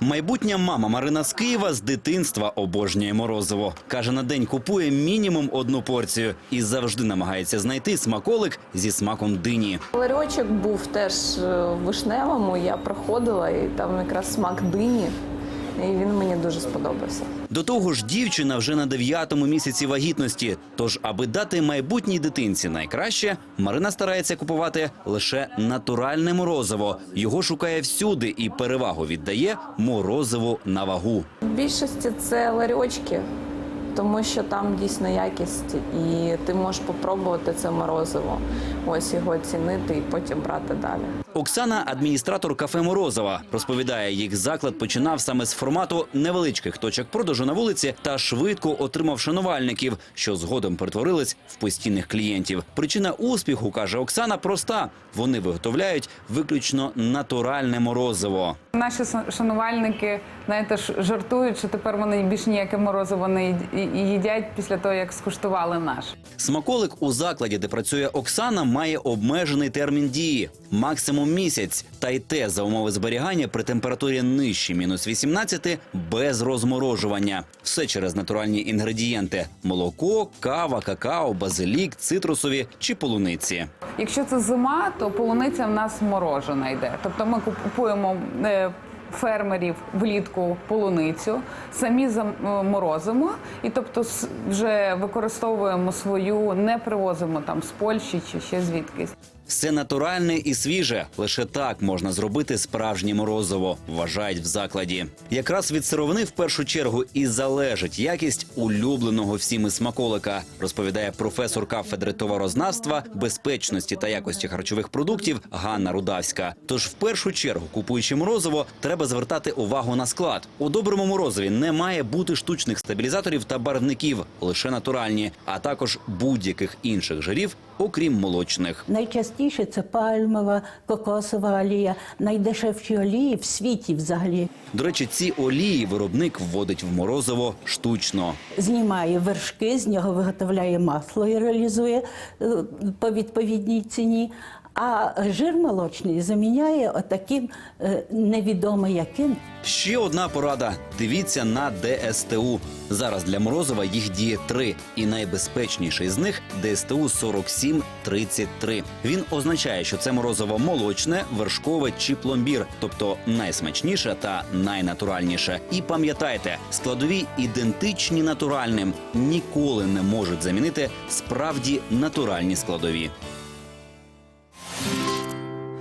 Майбутня мама Марина з Києва з дитинства обожнює морозиво. Каже, на день купує мінімум одну порцію і завжди намагається знайти смаколик зі смаком дині. Ларьочок був теж е, в вишневому. Я проходила і там якраз смак дині. І він мені дуже сподобався. До того ж, дівчина вже на дев'ятому місяці вагітності. Тож, аби дати майбутній дитинці найкраще, Марина старається купувати лише натуральне морозиво. Його шукає всюди і перевагу віддає морозиву на вагу. В більшості це ларьочки, тому що там дійсно якість, і ти можеш попробувати це морозиво. Ось його оцінити і потім брати далі. Оксана, адміністратор кафе Морозова, розповідає, їх заклад починав саме з формату невеличких точок продажу на вулиці та швидко отримав шанувальників, що згодом перетворились в постійних клієнтів. Причина успіху каже Оксана проста: вони виготовляють виключно натуральне морозиво. Наші шанувальники, знаєте, ж жартують, що тепер вони більш ніяке морозиво не їдять після того, як скуштували наш. Смаколик у закладі, де працює Оксана, має обмежений термін дії максимум місяць. Та й те за умови зберігання при температурі нижче мінус 18 без розморожування. Все через натуральні інгредієнти: молоко, кава, какао, базилік, цитрусові чи полуниці. Якщо це зима, то полуниця в нас морожена йде. Тобто ми купуємо е, фермерів влітку полуницю, самі заморозимо, і тобто вже використовуємо свою, не привозимо там з Польщі чи ще звідкись. Все натуральне і свіже. Лише так можна зробити справжнє морозиво, вважають в закладі. Якраз від сировини в першу чергу і залежить якість улюбленого всіми смаколика, розповідає професор кафедри товарознавства, безпечності та якості харчових продуктів Ганна Рудавська. Тож, в першу чергу, купуючи морозиво, треба звертати увагу на склад. У доброму морозиві не має бути штучних стабілізаторів та барвників, лише натуральні, а також будь-яких інших жирів, окрім молочних. Найчастіше це пальмова, кокосова олія, найдешевші олії в світі взагалі. До речі, ці олії виробник вводить в морозиво штучно. Знімає вершки, з нього виготовляє масло і реалізує е, по відповідній ціні. А жир молочний заміняє отаким е, невідомо яким. Ще одна порада: дивіться на ДСТУ. Зараз для морозива їх діє три, і найбезпечніший з них ДСТУ 4733. Він означає, що це морозиво молочне, вершкове чи пломбір, тобто найсмачніше та найнатуральніше. І пам'ятайте, складові ідентичні натуральним ніколи не можуть замінити справді натуральні складові.